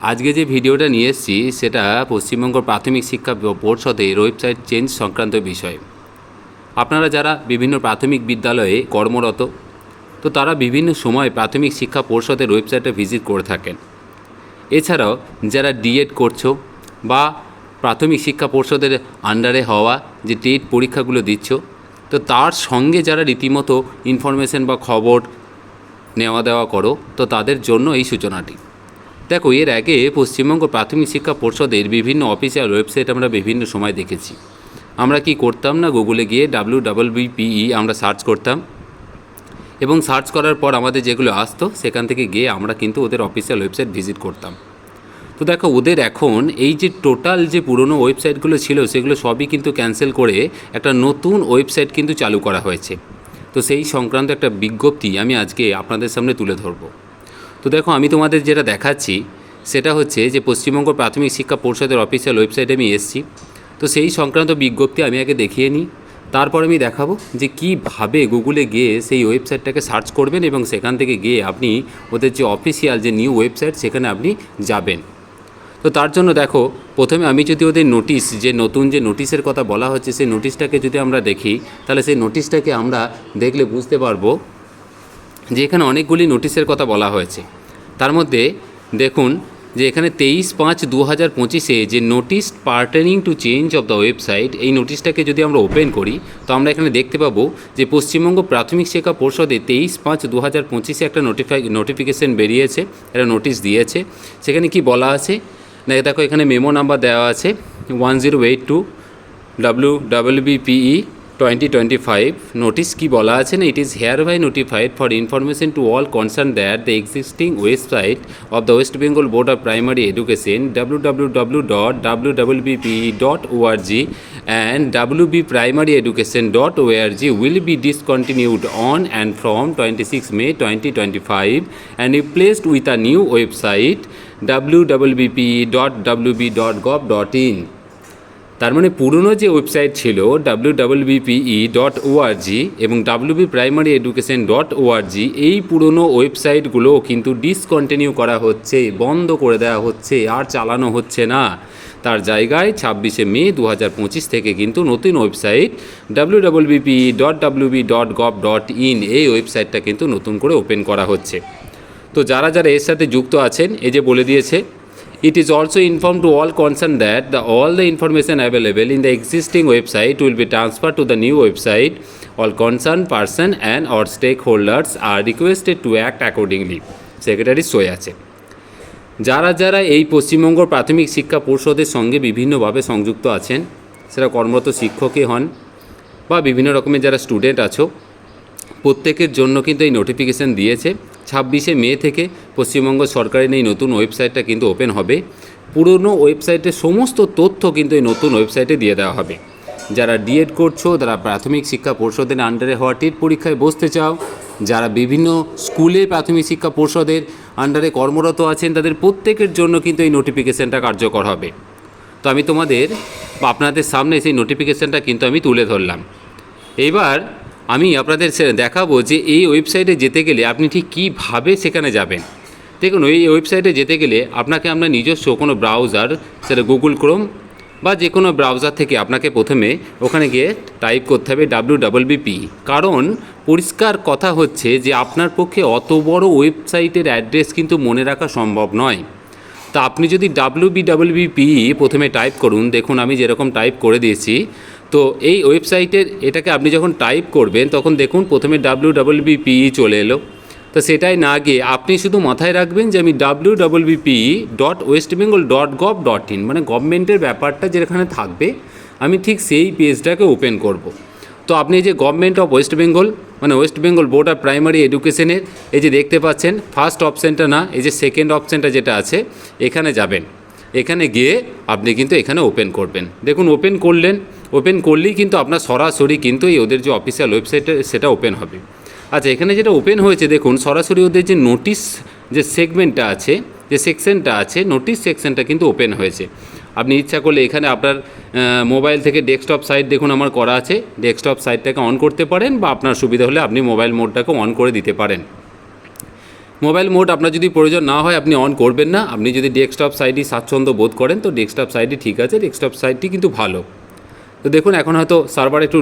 আজকে যে ভিডিওটা নিয়ে এসেছি, সেটা পশ্চিমবঙ্গ প্রাথমিক শিক্ষা পর্ষদের ওয়েবসাইট চেঞ্জ সংক্রান্ত বিষয়। আপনারা যারা বিভিন্ন প্রাথমিক বিদ্যালয়ে কর্মরত, তো তারা বিভিন্ন সময় প্রাথমিক শিক্ষা পর্ষদের ওয়েবসাইটে ভিজিট করে থাকেন। এছাড়াও, যারা ডিএড করছ বা প্রাথমিক শিক্ষা পর্ষদের আন্ডারে হওয়া যে টেট পরীক্ষাগুলো দিচ্ছ, তো তার সঙ্গে যারা রীতিমতো ইনফরমেশন বা খবর নেওয়া দেওয়া করো, তো তাদের জন্য এই সূচনাটি। দেখো, এর আগে পশ্চিমবঙ্গ প্রাথমিক শিক্ষা পর্ষদের বিভিন্ন অফিসিয়াল ওয়েবসাইট আমরা বিভিন্ন সময় দেখেছি। আমরা কি করতাম না? গুগলে গিয়ে ডাব্লিউ ডাবল বিপিই আমরা সার্চ করতাম। এবং সার্চ করার পর আমাদের যেগুলো আসতো, সেখান থেকে গিয়ে আমরা কিন্তু ওদের অফিসিয়াল ওয়েবসাইট ভিজিট করতাম। তো দেখো, ওদের এখন এই যে টোটাল যে পুরনো ওয়েবসাইটগুলো ছিল, সেগুলো সবই কিন্তু ক্যান্সেল করে একটা নতুন ওয়েবসাইট কিন্তু চালু করা হয়েছে। তো সেই সংক্রান্ত একটা বিজ্ঞপ্তি আমি আজকে আপনাদের সামনে তুলে ধরবো। তো দেখো, আমি তোমাদের যেটা দেখাচ্ছি, সেটা হচ্ছে যে পশ্চিমবঙ্গ প্রাথমিক শিক্ষা পরিষদের অফিসিয়াল ওয়েবসাইটে আমি এসেছি। তো সেই সংক্রান্ত বিজ্ঞপ্তি আমি আগে দেখিয়ে নিই। তারপর আমি দেখাবো যে কীভাবে গুগলে গিয়ে সেই ওয়েবসাইটটাকে সার্চ করবেন এবং সেখান থেকে গিয়ে আপনি ওদের যে অফিসিয়াল যে নিউ ওয়েবসাইট, সেখানে আপনি যাবেন। তো তার জন্য দেখো, প্রথমে আমি যদি ওদের নোটিশ, যে নতুন যে নোটিশের কথা বলা হচ্ছে, সেই নোটিশটাকে যদি আমরা দেখি, তাহলে সেই নোটিশটাকে আমরা দেখলে বুঝতে পারব যে এখানে অনেকগুলি নোটিশের কথা বলা হয়েছে। তার মধ্যে দেখুন যে এখানে তেইশ পাঁচ দু হাজার পঁচিশে যে notice pertaining to change of the website এই নোটিশটাকে যদি আমরা ওপেন করি, তো আমরা এখানে দেখতে পাবো যে পশ্চিমবঙ্গ প্রাথমিক শিক্ষা পর্ষদে তেইশ পাঁচ দু হাজার পঁচিশে একটা নোটিফাই নোটিফিকেশান বেরিয়েছে, একটা নোটিশ দিয়েছে। সেখানে কি বলা আছে? না, দেখো এখানে মেমো নাম্বার দেওয়া আছে one zero eight two W WBPE twenty twenty five notice কি বলা আছে না? It is hereby notified for information to all concern that the existing website of the West Bengal board of primary education W W W dot W WBPE dot ORG and WB primary education dot ORG will be discontinued on and from twenty six May twenty twenty five and replaced with a new website W WBPE dot WB dot gov dot in তার মানে পুরনো যে website ছিল W WBPE dot ORG এবং WB primary education dot ORG এই পুরনো ওয়েবসাইটগুলো কিন্তু discontinue করা হচ্ছে, বন্ধ করে দেওয়া হচ্ছে, আর চালানো হচ্ছে না। তার জায়গায় ছাব্বিশে মে দু হাজার পঁচিশ থেকে কিন্তু নতুন website W WBPE dot WB dot gov dot in এই ওয়েবসাইটটা কিন্তু নতুন করে ওপেন করা হচ্ছে। তো যারা যারা এর সাথে যুক্ত আছেন, এই যে বলে দিয়েছে It is also informed to all concerned that the, all the information available in the existing website will be transferred to the new website. All concerned person and or stakeholders are requested to act accordingly. Secretary সই আছে যারা যারা এই পশ্চিমবঙ্গ প্রাথমিক শিক্ষা পর্ষদের সঙ্গে বিভিন্নভাবে সংযুক্ত আছেন সেটা কর্মরত শিক্ষকই হন বা বিভিন্ন রকমের যারা স্টুডেন্ট আছো প্রত্যেকের জন্য কিন্তু এই নোটিফিকেশান দিয়েছে ছাব্বিশে মে থেকে পশ্চিমবঙ্গ সরকারের এই নতুন ওয়েবসাইটটা কিন্তু ওপেন হবে। পুরনো ওয়েবসাইটের সমস্ত তথ্য কিন্তু এই নতুন ওয়েবসাইটে দিয়ে দেওয়া হবে। যারা ডিএড করছ, যারা প্রাথমিক শিক্ষা পর্ষদের আন্ডারে হওয়া টেট পরীক্ষায় বসতে চাও, যারা বিভিন্ন স্কুলে প্রাথমিক শিক্ষা পর্ষদের আন্ডারে কর্মরত আছেন, তাদের প্রত্যেকের জন্য কিন্তু এই নোটিফিকেশানটা কার্যকর হবে। তো আমি তোমাদের, আপনাদের সামনে সেই নোটিফিকেশানটা কিন্তু আমি তুলে ধরলাম। এইবার আমি আপনাদের দেখাবো যে এই ওয়েবসাইটে যেতে গেলে আপনি ঠিক কীভাবে সেখানে যাবেন। দেখুন, ওই ওয়েবসাইটে যেতে গেলে আপনাকে আপনার নিজস্ব কোনো ব্রাউজার, সেটা গুগল ক্রোম বা যে কোনো ব্রাউজার থেকে আপনাকে প্রথমে ওখানে গিয়ে টাইপ করতে হবে ডাব্লিউ ডাবলবিপি কারণ পরিষ্কার কথা হচ্ছে যে আপনার পক্ষে অত বড় ওয়েবসাইটের অ্যাড্রেস কিন্তু মনে রাখা সম্ভব নয়। তা আপনি যদি ডাব্লিউ বি ডাব্লিউবিপি প্রথমে টাইপ করুন, দেখুন আমি যেরকম টাইপ করে দিয়েছি তো এই ওয়েবসাইটের এটাকে আপনি যখন টাইপ করবেন, তখন দেখুন প্রথমে ডাব্লিউ ডাব্লিউবিপিই চলে এলো তো সেটাই না গিয়ে আপনি শুধু মাথায় রাখবেন যে আমি W WBPE dot West Bengal dot gov dot in মানে গভর্নমেন্টের ব্যাপারটা যেখানে থাকবে, আমি ঠিক সেই পেজটাকে ওপেন করব। তো আপনি যে গভর্নমেন্ট অফ ওয়েস্ট বেঙ্গল মানে West Bengal board of primary এডুকেশনের, এই যে দেখতে পাচ্ছেন, ফার্স্ট অপশানটা না, এই যে সেকেন্ড অপশানটা যেটা আছে, এখানে যাবেন এখানে গিয়ে আপনি কিন্তু এখানে ওপেন করবেন। দেখুন ওপেন করলেন। ওপেন করলেই কিন্তু আপনার সরাসরি কিন্তু এই ওদের যে অফিসিয়াল ওয়েবসাইটে সেটা ওপেন হবে। আচ্ছা এখানে যেটা ওপেন হয়েছে, দেখুন, সরাসরি ওদের যে নোটিশ যে সেগমেন্টটা আছে, যে সেকশনটা আছে নোটিশ সেকশনটা কিন্তু ওপেন হয়েছে। আপনি ইচ্ছা করলে এখানে আপনার মোবাইল থেকে ডেস্কটপ সাইট দেখুন, আমার করা আছে। ডেস্কটপ সাইটটাকে অন করতে পারেন বা আপনার সুবিধা হলে আপনি মোবাইল মোডটাকে অন করে দিতে পারেন। মোবাইল মোড আপনার যদি প্রয়োজন না হয়, আপনি অন করবেন না। আপনি যদি ডেস্কটপ সাইডই স্বাচ্ছন্দ্য বোধ করেন, তো ডেস্কটপ সাইডই ঠিক আছে। ডেস্কটপ সাইডটি কিন্তু ভালো। তো দেখুন, এখন হয়তো সার্ভার একটু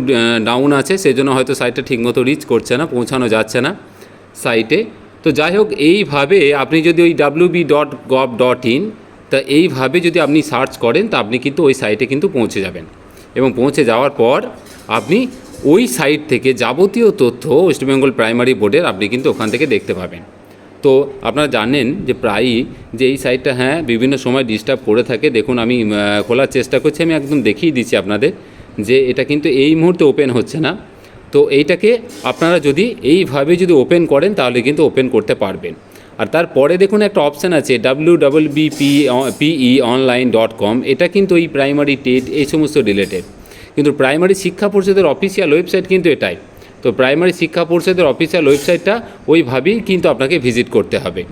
ডাউন আছে সেই জন্য হয়তো সাইটটা ঠিকমতো রিচ করছে না, পৌঁছানো যাচ্ছে না সাইটে তো যাই হোক, এইভাবে আপনি যদি ওই W B dot gov dot in তা এইভাবে যদি আপনি সার্চ করেন, তা আপনি কিন্তু ওই সাইটে কিন্তু পৌঁছে যাবেন। এবং পৌঁছে যাওয়ার পর আপনি ওই সাইট থেকে যাবতীয় তথ্য ওয়েস্ট বেঙ্গল প্রাইমারি বোর্ডের আপনি কিন্তু ওখান থেকে দেখতে পাবেন। তো আপনারা জানেন যে প্রায়ই যে এই সাইটটা হ্যাঁ বিভিন্ন সময় ডিস্টার্ব করে থাকে। দেখুন, আমি খোলার চেষ্টা করছি, আমি একদম দেখিয়ে দিচ্ছি আপনাদের যে এটা কিন্তু এই মুহূর্তে ওপেন হচ্ছে না। তো এইটাকে আপনারা যদি এইভাবে যদি ওপেন করেন, তাহলে কিন্তু ওপেন করতে পারবেন। আর তারপরে দেখুন, একটা অপশান আছে W double BP PE online dot com এটা কিন্তু এই প্রাইমারি টেট এই সমস্ত রিলেটেড কিন্তু প্রাইমারি শিক্ষা পরিষদের অফিসিয়াল ওয়েবসাইট কিন্তু এটাই। তো প্রাইমারি শিক্ষা পরিষদের অফিসিয়াল ওয়েবসাইটটা ওইভাবেই কিন্তু আপনাকে ভিজিট করতে হবে।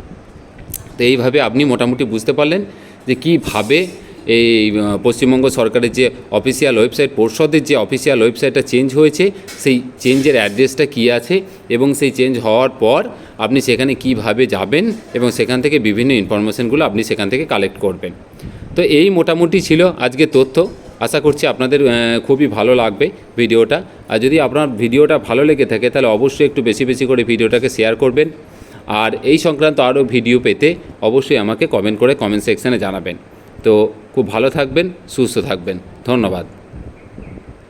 তো এইভাবে আপনি মোটামুটি বুঝতে পারলেন যে কীভাবে এই পশ্চিমবঙ্গ সরকারের যে অফিসিয়াল ওয়েবসাইট পর্ষদের যে অফিসিয়াল ওয়েবসাইটটা চেঞ্জ হয়েছে, সেই চেঞ্জের অ্যাড্রেসটা কী আছে এবং সেই চেঞ্জ হওয়ার পর আপনি সেখানে কীভাবে যাবেন এবং সেখান থেকে বিভিন্ন ইনফরমেশনগুলো আপনি সেখান থেকে কালেক্ট করবেন। তো এই মোটামুটি ছিল আজকে তথ্য। আশা করছি আপনাদের খুবই ভালো লাগবে ভিডিওটা। আর যদি আপনার ভিডিওটা ভালো লেগে থাকে, তাহলে অবশ্যই একটু বেশি বেশি করে ভিডিওটাকে শেয়ার করবেন। আর এই সংক্রান্ত আরও ভিডিও পেতে অবশ্যই আমাকে কমেন্ট করে কমেন্ট সেকশানে জানাবেন। তো খুব ভালো থাকবেন, সুস্থ থাকবেন। ধন্যবাদ।